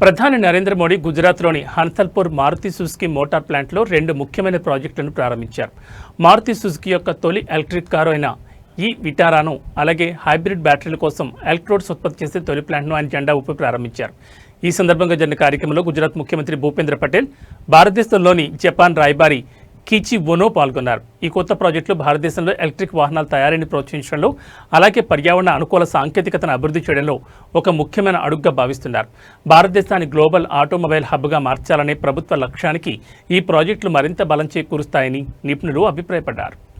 ప్రధాని నరేంద్ర మోడీ గుజరాత్లోని హన్సల్పూర్ Maruti Suzuki motor ప్లాంట్లో రెండు ముఖ్యమైన ప్రాజెక్టులను ప్రారంభించారు. మారుతి సుజుకి యొక్క తొలి ఎలక్ట్రిక్ కారు అయిన ఈ విటారాను అలాగే హైబ్రిడ్ బ్యాటరీల కోసం ఎలక్ట్రోడ్స్ ఉత్పత్తి చేసే తొలి ప్లాంట్ను ఆయన జెండా ఊపి ప్రారంభించారు. ఈ సందర్భంగా జరిగిన కార్యక్రమంలో గుజరాత్ ముఖ్యమంత్రి భూపేంద్ర పటేల్ భారతదేశంలోని జపాన్ రాయబారి కీచి బొనో పాల్గొన్నారు. ఈ కొత్త ప్రాజెక్టులు భారతదేశంలో ఎలక్ట్రిక్ వాహనాల తయారీని ప్రోత్సహించడంలో అలాగే పర్యావరణ అనుకూల సాంకేతికతను అభివృద్ధి చేయడంలో ఒక ముఖ్యమైన అడుగుగా భావిస్తున్నారు. భారతదేశాన్ని గ్లోబల్ ఆటోమొబైల్ హబ్గా మార్చాలనే ప్రభుత్వ లక్ష్యానికి ఈ ప్రాజెక్టులు మరింత బలం చేకూరుస్తాయని నిపుణులు అభిప్రాయపడ్డారు.